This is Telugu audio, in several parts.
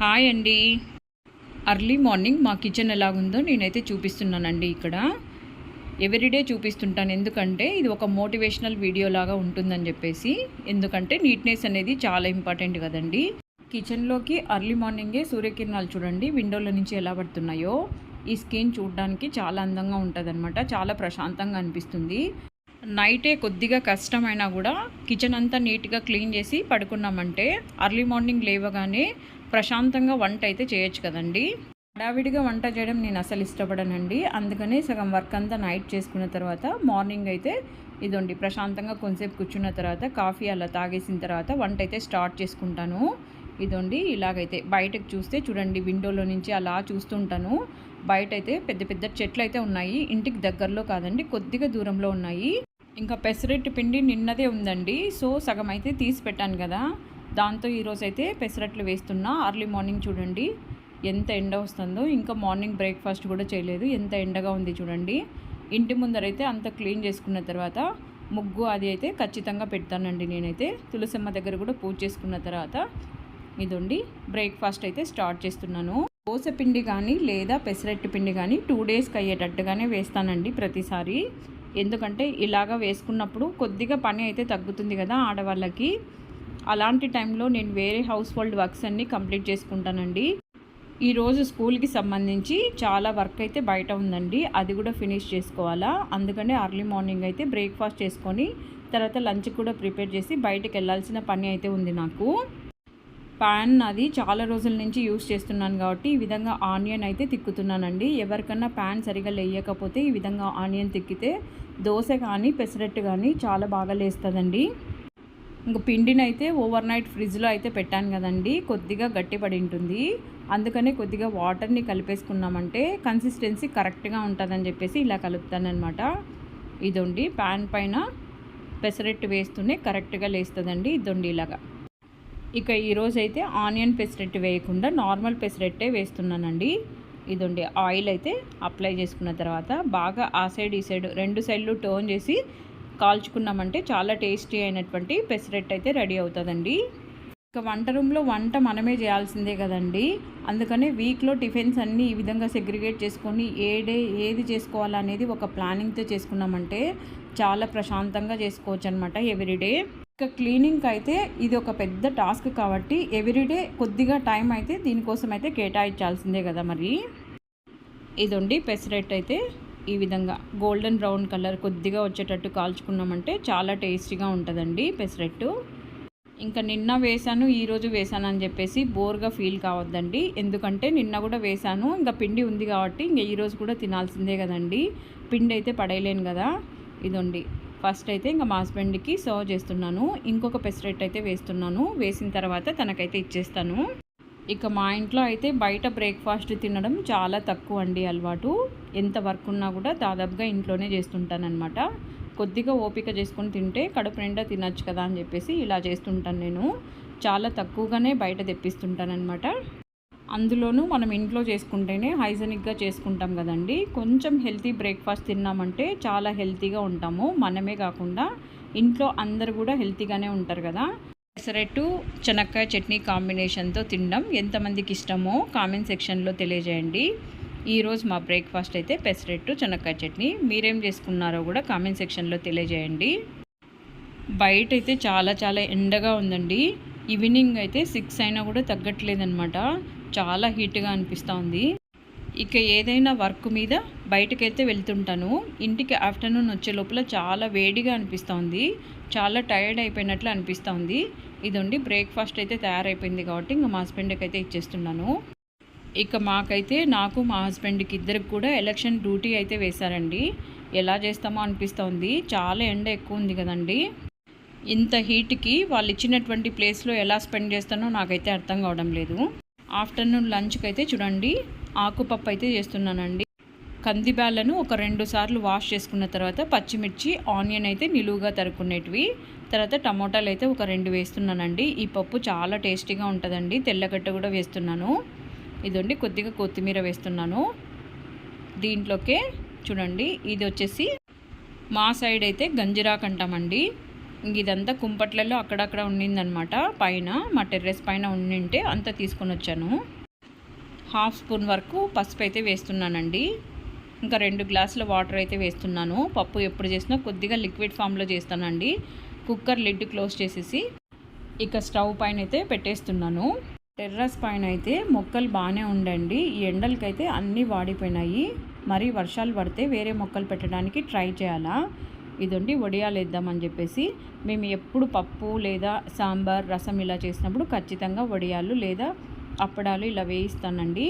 హాయ్ అండి. అర్లీ మార్నింగ్ మా కిచెన్ ఎలాగుందో నేనైతే చూపిస్తున్నానండి ఇక్కడ. ఎవ్రీడే చూపిస్తుంటాను. ఎందుకంటే ఇది ఒక మోటివేషనల్ వీడియో లాగా ఉంటుందని చెప్పేసి. ఎందుకంటే నీట్నెస్ అనేది చాలా ఇంపార్టెంట్ కదండి. కిచెన్లోకి అర్లీ మార్నింగే సూర్యకిరణాలు చూడండి. విండోల నుంచి ఎలా పడుతున్నాయో. ఈ స్కిన్ చూడడానికి చాలా అందంగా ఉంటుంది చాలా ప్రశాంతంగా అనిపిస్తుంది. నైటే కొద్దిగా కష్టమైనా కూడా కిచెన్ అంతా నీట్గా క్లీన్ చేసి పడుకున్నామంటే అర్లీ మార్నింగ్ లేవగానే ప్రశాంతంగా వంట అయితే చేయొచ్చు కదండి. హడావిడిగా వంట చేయడం నేను అసలు ఇష్టపడనండి. అందుకనే సగం వర్క్ అంతా నైట్ చేసుకున్న తర్వాత మార్నింగ్ అయితే ఇదండి ప్రశాంతంగా కొంతసేపు కూర్చున్న తర్వాత కాఫీ అలా తాగేసిన తర్వాత వంట అయితే స్టార్ట్ చేసుకుంటాను. ఇదండి ఇలాగైతే బయటకు చూస్తే చూడండి విండోలో నుంచి అలా చూస్తుంటాను. బయట అయితే పెద్ద పెద్ద చెట్లు అయితే ఉన్నాయి. ఇంటికి దగ్గరలో కాదండి కొద్దిగా దూరంలో ఉన్నాయి. ఇంకా పెసరట్టు పిండి నిన్నదే ఉందండి. సో సగం అయితే తీసి పెట్టాను కదా. దాంతో ఈరోజు అయితే పెసరట్లు వేస్తున్నా. అర్లీ మార్నింగ్ చూడండి ఎంత ఎండ వస్తుందో. ఇంకా మార్నింగ్ బ్రేక్ఫాస్ట్ కూడా చేయలేదు. ఎంత ఎండగా ఉంది చూడండి. ఇంటి ముందరైతే అంత క్లీన్ చేసుకున్న తర్వాత ముగ్గు అది అయితే ఖచ్చితంగా పెడతానండి నేనైతే. తులసమ్మ దగ్గర కూడా పూజ చేసుకున్న తర్వాత ఇదండి బ్రేక్ఫాస్ట్ అయితే స్టార్ట్ చేస్తున్నాను. దోశ పిండి కానీ లేదా పెసరట్టు పిండి కానీ టూ డేస్కి అయ్యేటట్టుగానే వేస్తానండి ప్రతిసారి. ఎందుకంటే ఇలాగా వేసుకున్నప్పుడు కొద్దిగా పని అయితే తగ్గుతుంది కదా ఆడవాళ్ళకి. అలాంటి టైంలో నేను వేరే హౌస్ హోల్డ్ వర్క్స్ అన్నీ కంప్లీట్ చేసుకుంటానండి. ఈరోజు స్కూల్కి సంబంధించి చాలా వర్క్ అయితే బయట ఉందండి. అది కూడా ఫినిష్ చేసుకోవాలా? అందుకనే అర్లీ మార్నింగ్ అయితే బ్రేక్ఫాస్ట్ చేసుకొని తర్వాత లంచ్ కూడా ప్రిపేర్ చేసి బయటకు వెళ్ళాల్సిన పని అయితే ఉంది నాకు. ప్యాన్ అది చాలా రోజుల నుంచి యూస్ చేస్తున్నాను కాబట్టి ఈ విధంగా ఆనియన్ అయితే తిక్కుతున్నానండి. ఎవరికన్నా ప్యాన్ సరిగా లేయకపోతే ఈ విధంగా ఆనియన్ తిక్కితే దోశ కానీ పెసరట్టు కానీ చాలా బాగా లేస్తుందండి. ఇంకా పిండిని అయితే ఓవర్ నైట్ ఫ్రిడ్జ్లో అయితే పెట్టాను కదండి కొద్దిగా గట్టిపడి ఉంటుంది. అందుకనే కొద్దిగా వాటర్ని కలిపేసుకున్నామంటే కన్సిస్టెన్సీ కరెక్ట్గా ఉంటుందని చెప్పేసి ఇలా కలుపుతానమాట ఇదండి ప్యాన్ పైన పెసరట్టు వేస్తూనే కరెక్ట్గా లేస్తుందండి ఇదండి ఇలాగా. ఇక ఈరోజు అయితే ఆనియన్ పెసరెట్టు వేయకుండా నార్మల్ పెసరెట్టే వేస్తున్నానండి. ఇదండి ఆయిల్ అయితే అప్లై చేసుకున్న తర్వాత బాగా ఆ సైడ్ ఈ సైడ్ రెండు సైడ్లు టర్న్ చేసి కాల్చుకున్నామంటే చాలా టేస్టీ అయినటువంటి పెసరెట్ అయితే రెడీ అవుతుందండి. ఇక వంట రూమ్లో వంట మనమే చేయాల్సిందే కదండి. అందుకనే వీక్లో టిఫిన్స్ అన్నీ ఈ విధంగా సెగ్రిగేట్ చేసుకొని ఏ డే ఏది చేసుకోవాలనేది ఒక ప్లానింగ్తో చేసుకున్నామంటే చాలా ప్రశాంతంగా చేసుకోవచ్చు అనమాట ఎవ్రీడే. ఇక క్లీనింగ్ అయితే ఇది ఒక పెద్ద టాస్క్ కాబట్టి ఎవ్రీడే కొద్దిగా టైం అయితే దీనికోసం అయితే కేటాయించాల్సిందే కదా మరి. ఇదండి పెసరెట్ అయితే. ఈ విధంగా గోల్డెన్ బ్రౌన్ కలర్ కొద్దిగా వచ్చేటట్టు కాల్చుకున్నామంటే చాలా టేస్టీగా ఉంటుందండి పెసరెట్టు. ఇంకా నిన్న వేశాను ఈరోజు వేశాను అని చెప్పేసి బోర్గా ఫీల్ కావద్దండి. ఎందుకంటే నిన్న కూడా వేశాను ఇంకా పిండి ఉంది కాబట్టి ఇంకా ఈరోజు కూడా తినాల్సిందే కదండి. పిండి అయితే పడేయలేను కదా. ఇదండి. ఫస్ట్ అయితే ఇంకా మా హస్బెండ్కి సర్వ్ చేస్తున్నాను. ఇంకొక పెసరెట్ అయితే వేస్తున్నాను. వేసిన తర్వాత తనకైతే ఇచ్చేస్తాను. ఇక మా ఇంట్లో అయితే బయట బ్రేక్ఫాస్ట్ తినడం చాలా తక్కువ అండి అలవాటు. ఎంత వర్క్ ఉన్నా కూడా దాదాపుగా ఇంట్లోనే చేస్తుంటానమాట కొద్దిగా ఓపిక చేసుకొని తింటే కడుపు నిండా తినచ్చు కదా అని చెప్పేసి ఇలా చేస్తుంటాను నేను. చాలా తక్కువగానే బయట తెప్పిస్తుంటానమాట అందులోనూ మనం ఇంట్లో చేసుకుంటేనే హైజెనిక్గా చేసుకుంటాం కదండి. కొంచెం హెల్తీ బ్రేక్ఫాస్ట్ తిన్నామంటే చాలా హెల్తీగా ఉంటాము. మనమే కాకుండా ఇంట్లో అందరు కూడా హెల్తీగానే ఉంటారు కదా. పెసరెట్టు చెనక్కాయ చట్నీ కాంబినేషన్తో తినడం ఎంతమందికి ఇష్టమో కామెంట్ సెక్షన్లో తెలియజేయండి. ఈరోజు మా బ్రేక్ఫాస్ట్ అయితే పెసరెట్టు చెనక్కాయ చట్నీ. మీరేం చేసుకున్నారో కూడా కామెంట్ సెక్షన్లో తెలియజేయండి. బయట అయితే చాలా చాలా ఎండగా ఉందండి. ఈవినింగ్ అయితే సిక్స్ అయినా కూడా తగ్గట్లేదనమాట చాలా హీట్గా అనిపిస్తూ ఇక ఏదైనా వర్క్ మీద బయటకైతే వెళ్తుంటాను. ఇంటికి ఆఫ్టర్నూన్ వచ్చే లోపల చాలా వేడిగా అనిపిస్తోంది. చాలా టైర్డ్ అయిపోయినట్లు అనిపిస్తోంది. ఇదండి బ్రేక్ఫాస్ట్ అయితే తయారైపోయింది కాబట్టి ఇంకా మా హస్బెండ్కి అయితే ఇచ్చేస్తున్నాను. ఇక మాకైతే నాకు మా హస్బెండ్కి ఇద్దరికి కూడా ఎలక్షన్ డ్యూటీ అయితే వేశారండి. ఎలా చేస్తామో అనిపిస్తోంది. చాలా ఎండ ఎక్కువ ఉంది కదండి. ఇంత హీట్కి వాళ్ళు ఇచ్చినటువంటి ప్లేస్లో ఎలా స్పెండ్ చేస్తానో నాకైతే అర్థం కావడం లేదు. ఆఫ్టర్నూన్ లంచ్కి అయితే చూడండి ఆకుపప్పు అయితే చేస్తున్నానండి. కందిబ్యాళ్ళను ఒక రెండు సార్లు వాష్ చేసుకున్న తర్వాత పచ్చిమిర్చి ఆనియన్ అయితే నిలువుగా తరుక్కునేటివి. తర్వాత టమోటాలు అయితే ఒక రెండు వేస్తున్నానండి. ఈ పప్పు చాలా టేస్టీగా ఉంటుందండి. తెల్లగడ్డ కూడా వేస్తున్నాను. ఇదండి కొద్దిగా కొత్తిమీర వేస్తున్నాను. దీంట్లోకే చూడండి ఇది వచ్చేసి మా సైడ్ అయితే గంజిరాకు అంటామండి ఇదంతా కుంపట్లలో అక్కడక్కడ ఉండిందనమాట పైన మా టెర్రస్ పైన ఉండింటే అంతా తీసుకొని వచ్చాను. హాఫ్ స్పూన్ వరకు పసుపు అయితే వేస్తున్నానండి. ఇంకా రెండు గ్లాసుల వాటర్ అయితే వేస్తున్నాను. పప్పు ఎప్పుడు చేసినా కొద్దిగా లిక్విడ్ ఫామ్లో చేస్తానండి. కుక్కర్ లిడ్ క్లోజ్ చేసేసి ఇక స్టవ్ పైన అయితే పెట్టేస్తున్నాను. టెర్రస్ పైన అయితే మొక్కలు బాగానే ఉండండి. ఈ ఎండలకైతే అన్నీ వాడిపోయినాయి. మరి వర్షాలు పడితే వేరే మొక్కలు పెట్టడానికి ట్రై చేయాలా? ఇదండి వడియాలు వేద్దామని చెప్పేసి మేము ఎప్పుడు పప్పు లేదా సాంబార్ రసం ఇలా చేసినప్పుడు ఖచ్చితంగా వడియాలు లేదా అప్పడాలు ఇలా వేయిస్తానండి.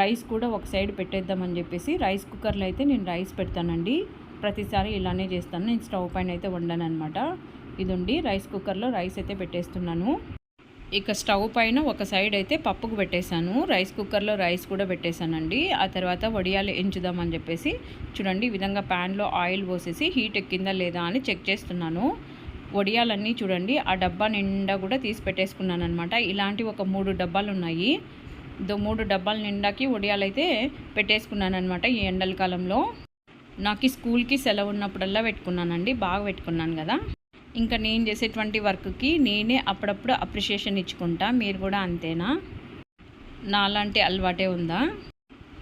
రైస్ కూడా ఒక సైడ్ పెట్టేద్దామని చెప్పేసి రైస్ కుక్కర్లో అయితే నేను రైస్ పెడతానండి. ప్రతిసారి ఇలానే చేస్తాను. నేను స్టవ్ పైన అయితే వండాను అనమాట ఇదండి రైస్ కుక్కర్లో రైస్ అయితే పెట్టేస్తున్నాను. ఇక స్టవ్ పైన ఒక సైడ్ అయితే పప్పుకు పెట్టేశాను. రైస్ కుక్కర్లో రైస్ కూడా పెట్టేశానండి. ఆ తర్వాత వడియాలు ఎంచుదామని చెప్పేసి చూడండి ఈ విధంగా ప్యాన్లో ఆయిల్ పోసేసి హీట్ ఎక్కిందా లేదా అని చెక్ చేస్తున్నాను. వడియాలన్నీ చూడండి ఆ డబ్బా నిండా కూడా తీసి పెట్టేసుకున్నాను అనమాట ఇలాంటి ఒక మూడు డబ్బాలు ఉన్నాయి. దో మూడు డబ్బాల నిండాకి వడియాలు అయితే పెట్టేసుకున్నాను అనమాట ఈ ఎండల కాలంలో. నాకు స్కూల్కి సెలవు ఉన్నప్పుడల్లా పెట్టుకున్నానండి బాగా పెట్టుకున్నాను కదా. ఇంకా నేను చేసేటువంటి వర్క్కి నేనే అప్పుడప్పుడు అప్రిషియేషన్ ఇచ్చుకుంటా. మీరు కూడా అంతేనా? నాలాంటి అలవాటే ఉందా?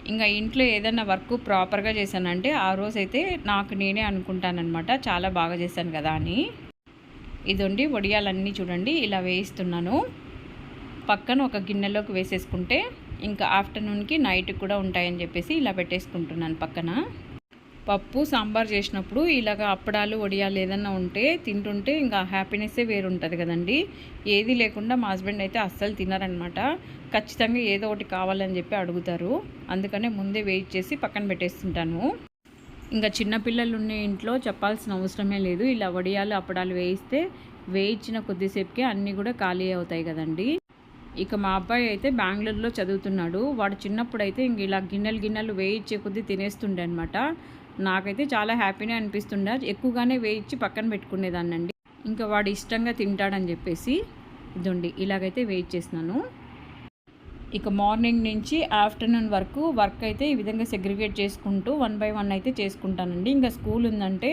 ఇంకా ఇంట్లో ఏదైనా వర్క్ ప్రాపర్గా చేశానంటే ఆ రోజైతే నాకు నేనే అనుకుంటానమాట చాలా బాగా చేశాను కదా అని. ఇదండి వడియాలన్నీ చూడండి. ఇలా వేయిస్తున్నాను. పక్కన ఒక గిన్నెలోకి వేసేసుకుంటే ఇంకా ఆఫ్టర్నూన్కి నైట్ కూడా ఉంటాయని చెప్పేసి ఇలా పెట్టేసుకుంటున్నాను పక్కన. పప్పు సాంబార్ చేసినప్పుడు ఇలాగ అప్పడాలు వడియాలు ఏదన్నా ఉంటే తింటుంటే ఇంకా హ్యాపీనెస్సే వేరుంటుంది కదండి. ఏది లేకుండా మా హస్బెండ్ అయితే అస్సలు తినరనమాట. ఖచ్చితంగా ఏదో ఒకటి కావాలని చెప్పి అడుగుతారు. అందుకనే ముందే వెయిట్ చేసి పక్కన పెట్టేస్తుంటాను. ఇంకా చిన్నపిల్లలు ఉన్న ఇంట్లో చెప్పాల్సిన అవసరమే లేదు. ఇలా వడియాలు అప్పడాలు వేయిస్తే వేయించిన కొద్దిసేపుకే అన్నీ కూడా ఖాళీ అవుతాయి కదండి. ఇక మా అబ్బాయి అయితే బెంగళూరులో చదువుతున్నాడు. వాడు చిన్నప్పుడు అయితే ఇంక ఇలా గిన్నెలు గిన్నెలు వేయించే కొద్దీ తినేస్తుండే అనమాట నాకైతే చాలా హ్యాపీనే అనిపిస్తుండే. ఎక్కువగానే వేయించి పక్కన పెట్టుకునేదాన్ని అండి ఇంకా వాడు ఇష్టంగా తింటాడని చెప్పేసి ఇదండి ఇలాగైతే వెయిట్ చేసినాను ఇక మార్నింగ్ నుంచి ఆఫ్టర్నూన్ వరకు వర్క్ అయితే ఈ విధంగా సెగ్రిగేట్ చేసుకుంటూ వన్ బై వన్ అయితే చేసుకుంటానండి. ఇంకా స్కూల్ ఉందంటే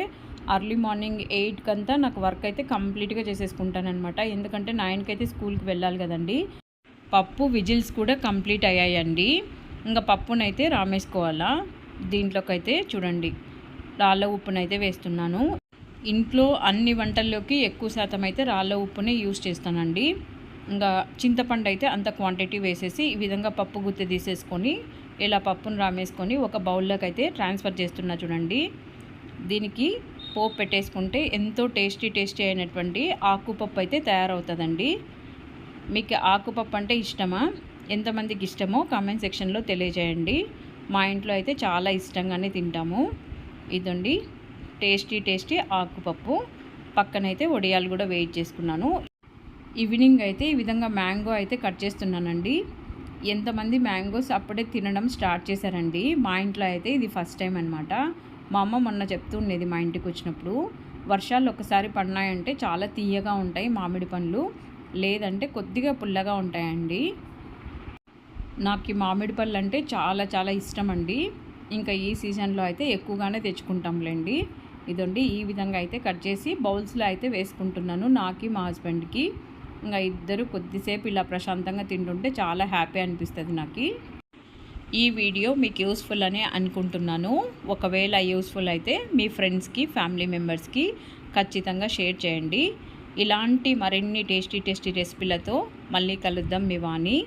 అర్లీ మార్నింగ్ ఎయిట్కి అంతా నాకు వర్క్ అయితే కంప్లీట్గా చేసేసుకుంటానమాట ఎందుకంటే నైన్కి అయితే స్కూల్కి వెళ్ళాలి కదండి. పప్పు విజిల్స్ కూడా కంప్లీట్ అయ్యాయండి. ఇంకా పప్పునైతే రామేసుకోవాలా? దీంట్లోకైతే చూడండి రాళ్ళ ఉప్పునైతే వేస్తున్నాను. ఇంట్లో అన్ని వంటల్లోకి ఎక్కువ శాతం అయితే రాళ్ళ ఉప్పునే యూస్ చేస్తానండి. ఇంకా చింతపండు అయితే అంత క్వాంటిటీ వేసేసి ఈ విధంగా పప్పు గుత్తి తీసేసుకొని ఇలా పప్పును రామేసుకొని ఒక బౌల్లోకి అయితే ట్రాన్స్ఫర్ చేస్తున్నా చూడండి. దీనికి పోపు పెట్టేసుకుంటే ఎంతో టేస్టీ టేస్టీ అయినటువంటి ఆకుపప్పు అయితే తయారవుతుందండి. మీకు ఆకుపప్పు అంటే ఇష్టమా? ఎంతమందికి ఇష్టమో కామెంట్ సెక్షన్లో తెలియజేయండి. మా ఇంట్లో అయితే చాలా ఇష్టంగానే తింటాము. ఇదండి. టేస్టీ టేస్టీ ఆకుపప్పు. పక్కనైతే వడియాలు కూడా వెయిట్ చేసుకున్నాను. ఈవినింగ్ అయితే ఈ విధంగా మ్యాంగో అయితే కట్ చేస్తున్నానండి. ఎంతమంది మ్యాంగోస్ అప్పుడే తినడం స్టార్ట్ చేశారండి. మా ఇంట్లో అయితే ఇది ఫస్ట్ టైం అనమాట మా అమ్మ మొన్న చెప్తుండేది మా ఇంటికి వచ్చినప్పుడు. వర్షాలు ఒకసారి పడినాయంటే చాలా తీయగా ఉంటాయి మామిడి పండ్లు. లేదంటే కొద్దిగా పుల్లగా ఉంటాయండి. నాకు ఈ మామిడి పళ్ళు అంటే చాలా చాలా ఇష్టం అండి ఇంకా ఈ సీజన్లో అయితే ఎక్కువగానే తెచ్చుకుంటాంలేండి. ఇదండి ఈ విధంగా అయితే కట్ చేసి బౌల్స్లో అయితే వేసుకుంటున్నాను నాకు మా హస్బెండ్కి. ఇంకా ఇద్దరు కొద్దిసేపు ఇలా ప్రశాంతంగా తింటుంటే చాలా హ్యాపీ అనిపిస్తుంది నాకు. ఈ వీడియో మీకు యూస్ఫుల్ అనే అనుకుంటున్నాను. ఒకవేళ యూస్ఫుల్ అయితే మీ ఫ్రెండ్స్కి ఫ్యామిలీ మెంబర్స్కి ఖచ్చితంగా షేర్ చేయండి. ఇలాంటి మరిన్ని టేస్టీ టేస్టీ రెసిపీలతో మళ్ళీ కలుద్దాం మీ వాణి.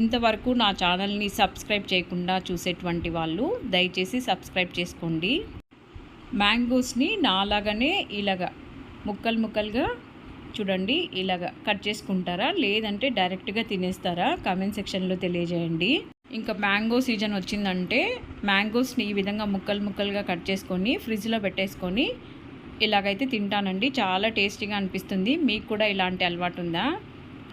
ఇంతవరకు నా ఛానల్ని సబ్స్క్రైబ్ చేయకుండా చూసేటువంటి వాళ్ళు దయచేసి సబ్స్క్రైబ్ చేసుకోండి. మ్యాంగోస్ని నాలాగానే ఇలాగ ముక్కలు ముక్కలుగా చూడండి ఇలాగ కట్ చేసుకుంటారా లేదంటే డైరెక్ట్గా తినేస్తారా కామెంట్ సెక్షన్లో తెలియజేయండి. ఇంకా మ్యాంగో సీజన్ వచ్చిందంటే మ్యాంగోస్ని ఈ విధంగా ముక్కలు ముక్కలుగా కట్ చేసుకొని ఫ్రిడ్జ్లో పెట్టేసుకొని ఇలాగైతే తింటానండి. చాలా టేస్టీగా అనిపిస్తుంది. మీకు కూడా ఇలాంటి అలవాటు ఉందా?